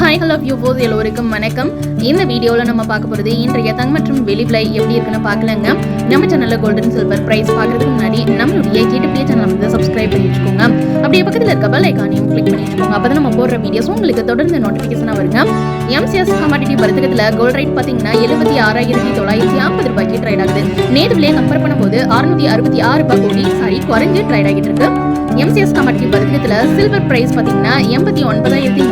Hi hello view போது எல்லோருக்கும் வணக்கம். இந்த வீடியோவில் நம்ம பார்க்க போகிறது இன்றைய தங்க மற்றும் வெளி விலை எப்படி இருக்குன்னு பார்க்கலங்க. நம்ம சேனலில் கோல்டன் சில்வர் ப்ரைஸ் பார்க்குறதுக்கு முன்னாடி நம்மளுடைய கேட்டுப்பிய சேனலை வந்து சப்ஸ்கிரைப் பண்ணி வச்சுக்கோங்க அப்படியே பக்கத்தில் இருக்க பெல் ஐக்கானையும் கிளிக் பண்ணி வச்சுக்கோங்க. அப்போ நம்ம போடுற வீடியோஸ் உங்களுக்கு தொடர்ந்து நோட்டிஃபிகேஷனாக வருங்க. எம்சிஎஸ் கமாடிட்டி வர்த்தகத்தில் கோல்ட் ரேட் பார்த்தீங்கன்னா எழுபத்தி ஆறாயிரத்தி தொள்ளாயிரத்தி ஐம்பது ரூபாய்க்கு ட்ரைட் ஆகுது. நேற்று கம்பேர் பண்ணும்போது அறுநூத்தி அறுபத்தி ஆறு ரூபாய் கோடி சாரி குறைஞ்சு ட்ரைட் ஆகிட்டு இருக்கு. எம்சிஎஸ் கமாடிட்டி வர்த்தகத்தில் சில்வர் பிரைஸ் பார்த்தீங்கன்னா எண்பத்தி ஒன்பதாயிரத்தி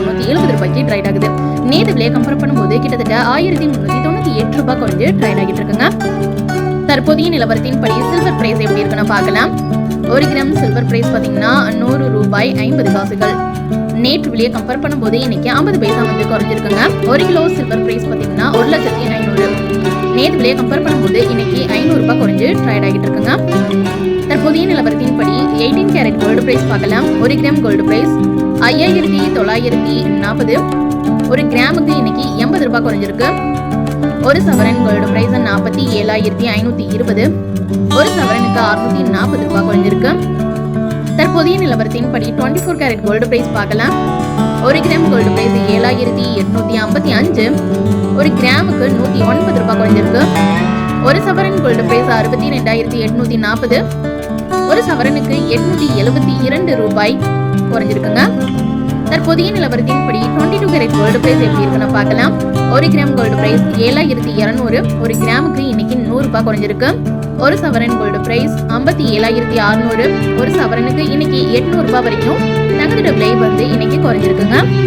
முந்நூற்றி ரூபாய்க்கு ட்ரைட் ஆகுது. நேற்று விலையை கம்பேர் பண்ணும்போது கிட்டத்தட்ட ஆயிரத்தி முந்நூற்றி தொண்ணூற்றி எட்டு ரூபாய் குறைஞ்சு ட்ரைட் ஆகிட்டு இருக்குங்க. தற்போதைய நிலவரத்தின் படி சில்வர் பிரைஸ் எப்படி இருக்குன்னு பார்க்கலாம். ஒரு கிராம் சில்வர் பிரைஸ் பார்த்தீங்கன்னா நூறு ரூபாய் ஐம்பது காசுகள். நேற்று விலையை கம்பேர் பண்ணும்போது இன்னைக்கு ஐம்பது பைசா வந்து குறைஞ்சிருக்குங்க. ஒரு கிலோ சில்வர் பிரைஸ் பார்த்தீங்கன்னா ஒரு லட்சத்தி ஐநூறு. நேற்று விலையை கம்பேர் பண்ணும்போது இன்னைக்கு ஐநூறு ரூபாய் குறைஞ்சு ட்ரைட் ஆகிட்டு இருக்குங்க. தற்போதைய நிலவரத்தின்படி எயிட்டீன் கேரட் கோல்டு பிரைஸ் பார்க்கலாம். ஒரு கிராம் கோல்டு பிரைஸ் ஐயாயிரத்தி தொள்ளாயிரத்தி நாற்பது ஒரு கிராமுக்கு இன்னைக்கு எண்பது ரூபாய் குறைஞ்சிருக்கு. ஒரு சவரன் கோல்டு பிரைஸ் நாற்பத்தி ஏழாயிரத்தி ஐநூத்தி இருபது. ஒரு சவரனுக்கு அறுநூத்தி நாற்பது ரூபாய் குறைஞ்சிருக்கு. தற்போதைய நிலவரத்தின்படி twenty four carat gold price பார்க்கலாம். ஒரு கிராம் கோல்டு பிரைஸ் ஏழாயிரத்தி எட்நூத்தி ஐம்பத்தி அஞ்சு. ஒரு கிராமுக்கு நூத்தி ஒன்பது ரூபாய் குறைஞ்சிருக்கு. ஒரு சவரன் கோல்டு பிரைஸ் அறுபத்தி ரெண்டாயிரத்தி எட்நூத்தி நாற்பது ஒரு சவரனுக்கு எட்நூத்தி எழுபத்தி இரண்டு ரூபாய் குறைஞ்சிருக்குங்க. தற்போதைய நிலவரத்தின்படி twenty two carat gold price எப்படி இருக்குன்னு பார்க்கலாம். ஒரு கிராம் கோல்டு பிரைஸ் ஏழாயிரத்தி இரநூறு ஒரு கிராமுக்கு இன்னைக்கு நூறு ரூபாய் குறைஞ்சிருக்கு. ஒரு சவரன் கோல்டு பிரைஸ் ஐம்பத்தி ஏழாயிரத்தி அறுநூறு ஒரு சவரனுக்கு இன்னைக்கு எட்நூறு ரூபாய் வரைக்கும் தங்கத்தோட விலை வந்து இன்னைக்கு குறைஞ்சிருக்குங்க.